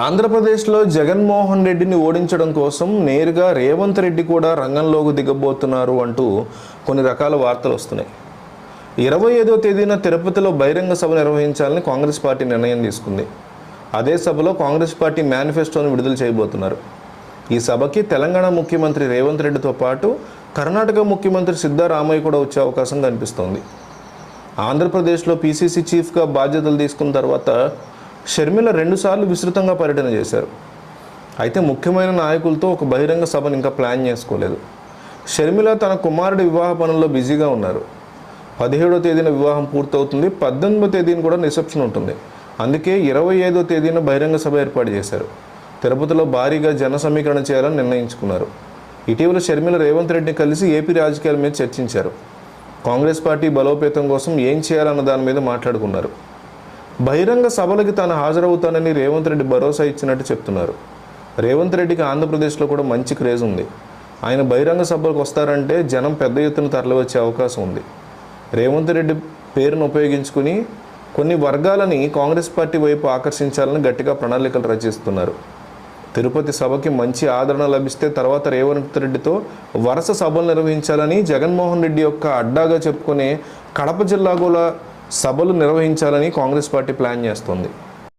ఆంధ్రప్రదేశ్లో జగన్మోహన్ రెడ్డిని ఓడించడం కోసం నేరుగా రేవంత్ రెడ్డి కూడా రంగంలోకి దిగబోతున్నారు అంటూ కొన్ని రకాల వార్తలు వస్తున్నాయి. ఇరవై ఐదో తేదీన తిరుపతిలో బహిరంగ సభ నిర్వహించాలని కాంగ్రెస్ పార్టీ నిర్ణయం తీసుకుంది. అదే సభలో కాంగ్రెస్ పార్టీ మేనిఫెస్టోను విడుదల చేయబోతున్నారు. ఈ సభకి తెలంగాణ ముఖ్యమంత్రి రేవంత్ రెడ్డితో పాటు కర్ణాటక ముఖ్యమంత్రి సిద్ధారామయ్య కూడా వచ్చే అవకాశం కనిపిస్తోంది. ఆంధ్రప్రదేశ్లో పీసీసీ చీఫ్గా బాధ్యతలు తీసుకున్న తర్వాత షర్మిల రెండుసార్లు విస్తృతంగా పర్యటన చేశారు. అయితే ముఖ్యమైన నాయకులతో ఒక బహిరంగ సభను ఇంకా ప్లాన్ చేసుకోలేదు. షర్మిల తన కుమారుడి వివాహ పనుల్లో బిజీగా ఉన్నారు. పదిహేడో తేదీన వివాహం పూర్తవుతుంది. పద్దెనిమిదో తేదీన కూడా రిసెప్షన్ ఉంటుంది. అందుకే ఇరవై ఐదో తేదీన బహిరంగ సభ ఏర్పాటు చేశారు. తిరుపతిలో భారీగా జన సమీకరణ చేయాలని నిర్ణయించుకున్నారు. ఇటీవల షర్మిల రేవంత్ రెడ్డిని కలిసి ఏపీ రాజకీయాల మీద చర్చించారు. కాంగ్రెస్ పార్టీ బలోపేతం కోసం ఏం చేయాలన్న దాని మీద మాట్లాడుకున్నారు. బహిరంగ సభలకి తాను హాజరవుతానని రేవంత్ రెడ్డి భరోసా ఇచ్చినట్టు చెప్తున్నారు. రేవంత్ రెడ్డికి ఆంధ్రప్రదేశ్లో కూడా మంచి క్రేజ్ ఉంది. ఆయన బహిరంగ సభలకు వస్తారంటే జనం పెద్ద ఎత్తున తరలివచ్చే అవకాశం ఉంది. రేవంత్ రెడ్డి పేరును ఉపయోగించుకుని కొన్ని వర్గాలని కాంగ్రెస్ పార్టీ వైపు ఆకర్షించాలని గట్టిగా ప్రణాళికలు రచిస్తున్నారు. తిరుపతి సభకి మంచి ఆదరణ లభిస్తే తర్వాత రేవంత్ రెడ్డితో వరుస సభలు నిర్వహించాలని జగన్మోహన్ రెడ్డి యొక్క అడ్డాగా చెప్పుకునే కడప జిల్లా కూడా సభలు నిర్వహించాలని కాంగ్రెస్ పార్టీ ప్లాన్ చేస్తోంది.